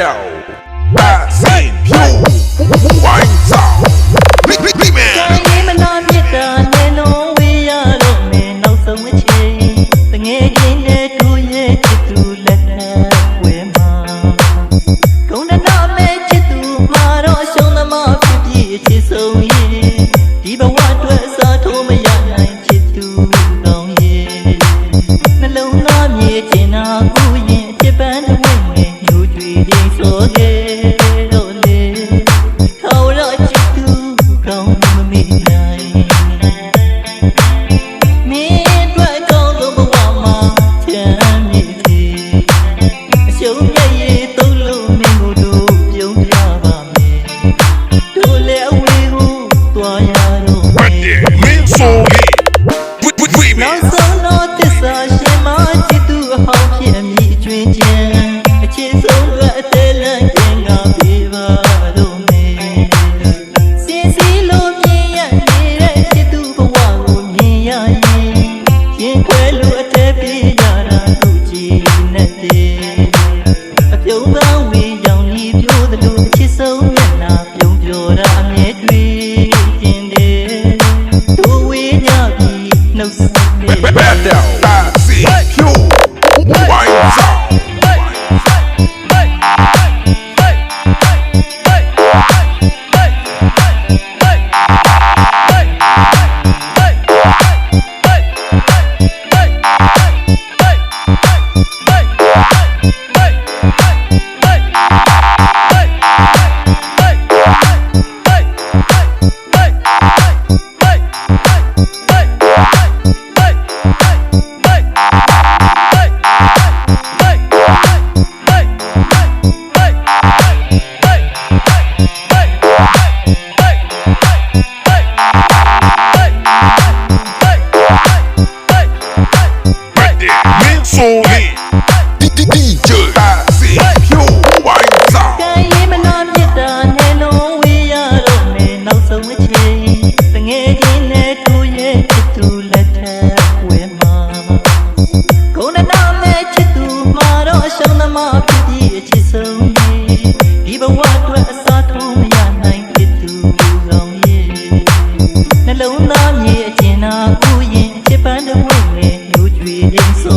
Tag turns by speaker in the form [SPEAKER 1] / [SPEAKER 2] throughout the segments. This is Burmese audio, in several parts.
[SPEAKER 1] down. Bad same you. Wine sound. Big big man.
[SPEAKER 2] ဆုံးရင်
[SPEAKER 1] Mix Sony DJ Taxi Yo Wine Sound
[SPEAKER 2] ကဲရေးမနာပြစ်တာနဲ့လုံးဝေးရတော့မယ်နောက်ဆုံးအချိန်တငယ်ချင်းနဲ့သူရဲ့ချစ်သူလက်ထက်ဝဲမှာကိုယ်နဲ့နာမဲ့ချစ်သူမှာတော့ရှုံးသမားဖြစ်ပြီးအချစ်ဆုံးဒီဘဝအတွက်အစားထိုးမရနိုင်ဖြစ်သူလူကောင်းရဲ့နှလုံးသားမြေအကျဉ်းနာကိုရင်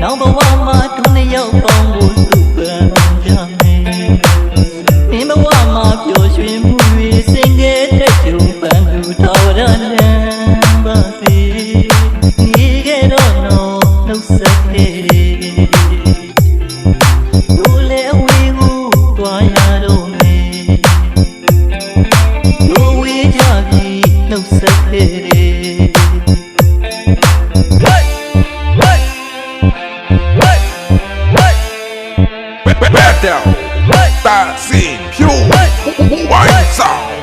[SPEAKER 2] နောက်ဘဝမှာသူနှစ်ယောက်ပေါင်းဖို့သူပန် Back down, tá
[SPEAKER 1] sem que o vai sal.